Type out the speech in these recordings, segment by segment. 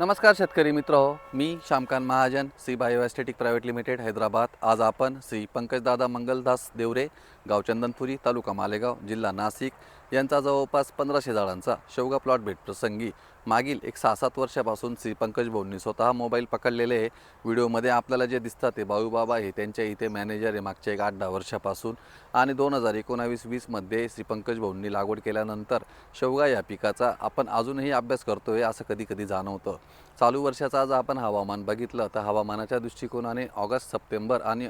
नमस्कार शेतकरी मित्र हो मी Shyamkant Mahajan C bioaesthetic private limited Hyderabad. आज आपण श्री पंकजदादा मंगलदास देवरे गाव चंदनपुरी तालुका मालेगाव जिल्हा नाशिक यांचा जवळपास पंधराशे झाडांचा शेवगा प्लॉट भेटप्रसंगी मागील एक सहा सात वर्षापासून श्री पंकज भाऊंनी स्वतः मोबाईल पकडलेले आहे. व्हिडिओमध्ये आपल्याला जे दिसतात ते बाबा हे त्यांच्या इथे मॅनेजर आहे मागच्या एक आठ दहा वर्षापासून. आणि दोन हजार एकोणावीस वीसमध्ये श्री पंकज भाऊंनी लागवड केल्यानंतर शेवगा या पिकाचा आपण अजूनही अभ्यास करतोय असं कधी कधी जाणवतं. चालू वर्षाचा आज आपण हवामान बघितलं तर हवामानाच्या दृष्टिकोनाने ऑगस्ट सप्टेंबर आणि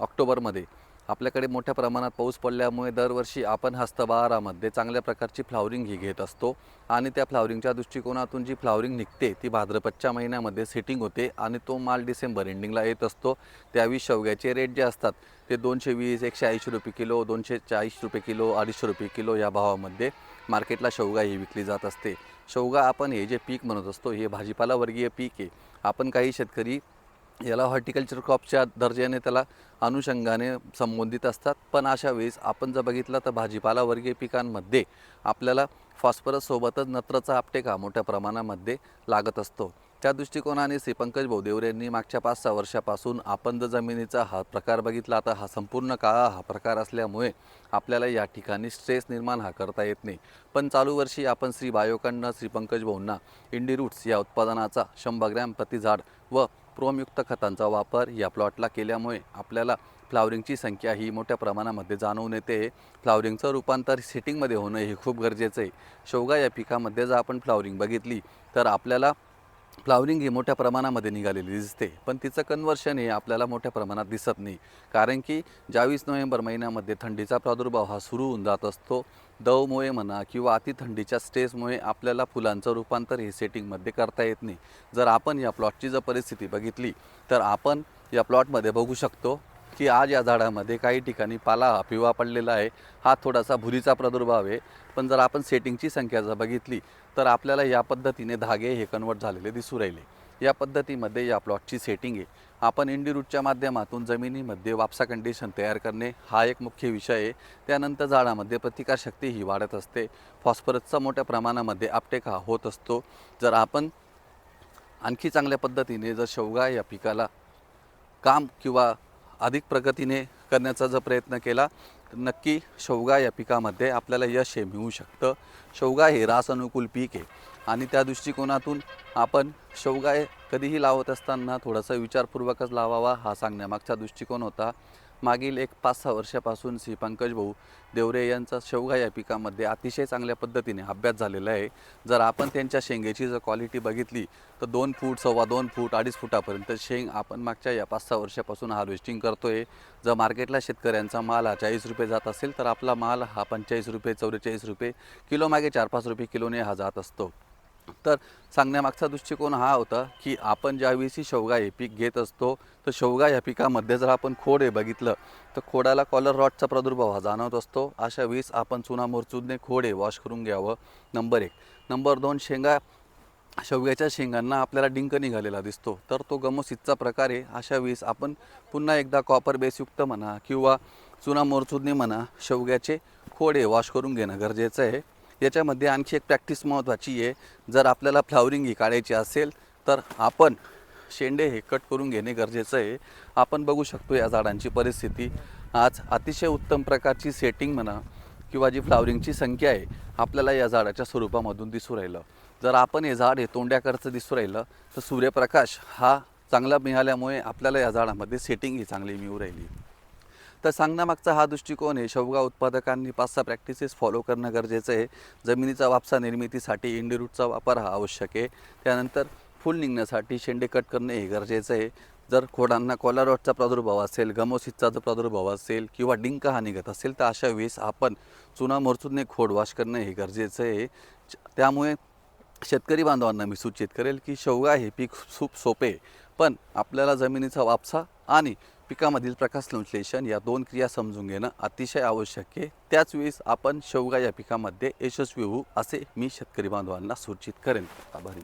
ऑक्टोबरमध्ये आपल्याकडे मोठ्या प्रमाणात पाऊस पडल्यामुळे दरवर्षी आपण हस्तबहारामध्ये चांगल्या प्रकारची फ्लावरिंग ही घेत असतो. आणि त्या फ्लावरिंगच्या दृष्टिकोनातून जी फ्लावरिंग निघते ती भाद्रपदच्या महिन्यामध्ये सेटिंग होते आणि तो माल डिसेंबर एंडिंगला येत असतो. त्यावेळी शेवग्याचे रेट जे असतात ते दोनशे वीस एकशे ऐंशी रुपये किलो दोनशे चाळीस रुपये किलो अडीचशे रुपये किलो या भावामध्ये मार्केटला शेवगा ही विकली जात असते. शेवगा आपण हे जे पीक म्हणत असतो हे भाजीपाला वर्गीय पीक आहे. आपण काही शेतकरी याला हॉर्टिकल्चर क्रॉपच्या दर्जाने त्याला अनुषंगाने संबोधित असतात. पण अशा वेळेस आपण जर बघितलं तर भाजीपाला वर्गीय पिकांमध्ये आपल्याला फॉस्फरससोबतच नत्राचा आपटेक हा मोठ्या प्रमाणामध्ये लागत असतो. त्या दृष्टिकोनाने श्री पंकज भाऊ यांनी मागच्या पाच सहा वर्षापासून आपण जर जमिनीचा हा प्रकार बघितला तर हा संपूर्ण काळा हा प्रकार असल्यामुळे आपल्याला या ठिकाणी स्ट्रेस निर्माण हा करता येत नाही. पण चालू वर्षी आपण श्री बायोकांना श्री पंकज भाऊंना इंडी रूट्स या उत्पादनाचा शंभर ग्रॅम प्रति झाड व क्रोमयुक्त खतांचा वापर या प्लॉटला केल्यामुळे आपल्याला फ्लावरिंगची संख्या ही मोठ्या प्रमाणामध्ये जाणवून येते फ्लावरिंगचं रूपांतर सेटिंगमध्ये होणं हे खूप गरजेचं आहे शेवगा या पिकामध्ये जर आपण फ्लावरिंग बघितली तर आपल्याला फ्लावरिंग ही मोठ्या प्रमाणामध्ये निघालेली दिसते पण तिचं कन्वर्शन हे आपल्याला मोठ्या प्रमाणात दिसत नाही कारण की ज्यावीस नोव्हेंबर महिन्यामध्ये थंडीचा प्रादुर्भाव हा सुरू होऊन जात असतो दवमुळे म्हणा किंवा अतिथंडीच्या स्टेजमुळे आपल्याला फुलांचं रूपांतर हे सेटिंगमध्ये करता येत नाही. जर आपण या प्लॉटची जर परिस्थिती बघितली तर आपण या प्लॉटमध्ये बघू शकतो की आज या झाडामध्ये काही ठिकाणी पाला हा पिवळा पडलेला आहे. हा थोडासा भुरीचा प्रादुर्भाव आहे. पण जर आपण सेटिंगची संख्या जर बघितली तर आपल्याला या पद्धतीने धागे हे कन्वर्ट झालेले दिसू राहिले. या पद्धतीमध्ये या प्लॉटची सेटिंग आहे. आपण इंडी रूटच्या माध्यमातून जमिनीमध्ये वापसा कंडिशन तयार करणे हा एक मुख्य विषय आहे. त्यानंतर झाडामध्ये प्रतिकारशक्ती ही वाढत असते. फॉस्फरसचा मोठ्या प्रमाणामध्ये आपटेक हा होत असतो. जर आपण आणखी चांगल्या पद्धतीने जर शेवगा या पिकाला काम किंवा अधिक प्रगतीने करण्याचा जर प्रयत्न केला नक्की शेवगा या पिकामध्ये आपल्याला यश हे मिळू शकतं. शेवगा हे रास अनुकूल पीक आहे. आणि त्या दृष्टिकोनातून आपण शेवगा कधीही लावत असताना थोडासा विचारपूर्वकच लावावा हा सांगण्यामागचा दृष्टिकोन होता. मागील एक पाच सहा वर्षापासून श्री पंकज भाऊ देवरे यांचा शेवगा या पिकामध्ये अतिशय चांगल्या पद्धतीने अभ्यास झालेला आहे. जर आपण त्यांच्या शेंगेची जर क्वालिटी बघितली तर दोन फूट सव्वा दोन फूट अडीच फुटापर्यंत शेंग आपण मागच्या या पाच सहा वर्षापासून हार्वेस्टिंग करतोय. जर मार्केटला शेतकऱ्यांचा माल हा चाळीस रुपये जात असेल तर आपला माल हा पंचेचाळीस रुपये चौवेचाळीस रुपये किलो मागे चार पाच रुपये किलोने हा जात असतो. तर सांगण्यामागचा दृष्टिकोन हा होता की आपण ज्यावेळी शेवगा हे पीक घेत असतो तर शेवगा या पिकामध्ये जर आपण खोड हे बघितलं तर खोडाला कॉलर रॉटचा प्रादुर्भाव हा जाणवत असतो. अशा वेळेस आपण चुना मोरचूदने खोड हे वॉश करून घ्यावं. नंबर एक. नंबर दोन शेंगा शेवग्याच्या शेंगांना आपल्याला डिंक निघालेला दिसतो तर तो गमोसितचा प्रकार आहे. अशा वेळेस आपण पुन्हा एकदा कॉपर बेसयुक्त म्हणा किंवा चुना मोरचूदने म्हणा शेवग्याचे खोडे वॉश करून घेणं गरजेचं आहे. याच्यामध्ये आणखी एक प्रॅक्टिस महत्त्वाची आहे. जर आपल्याला फ्लावरिंग ही काढायची असेल तर आपण शेंडे हे कट करून घेणे गरजेचं आहे. आपण बघू शकतो या झाडांची परिस्थिती. आज अतिशय उत्तम प्रकारची सेटिंग म्हणा किंवा जी फ्लावरिंगची संख्या आहे आपल्याला या झाडाच्या स्वरूपामधून दिसू राहिलं. जर आपण हे झाड हे तोंड्याकरचं दिसू राहिलं तर सूर्यप्रकाश हा चांगला मिळाल्यामुळे आपल्याला या झाडामध्ये सेटिंग ही चांगली मिळू राहिली. तर सांगण्यामागचा हा दृष्टिकोन आहे. शेवगा उत्पादकांनी पाच सहा प्रॅक्टिसेस फॉलो करणं गरजेचं आहे. जमिनीचा वापसा निर्मितीसाठी इंडिरूटचा वापर हा आवश्यक आहे. त्यानंतर फुल निघण्यासाठी शेंडे कट करणे हे गरजेचं आहे. जर खोडांना कॉलारॉटचा प्रादुर्भाव असेल गमोसितचा जर प्रादुर्भाव असेल किंवा डिंक हा निघत असेल तर अशा वेळेस आपण चुना मोरचूनने खोड वॉश करणं हे गरजेचं आहे. त्यामुळे शेतकरी बांधवांना मी सूचित करेल की शेवगा हे पीक खूप सोपे आहे. पण आपल्याला जमिनीचा वापसा आणि पिकामधील प्रकाश संश्लेषण या दोन क्रिया समजून घेणं अतिशय आवश्यक आहे. त्याच वेळेस आपण शेवगा या पिकामध्ये यशस्वी होऊ असे मी शेतकरी बांधवांना सूचित करेन. आभारी.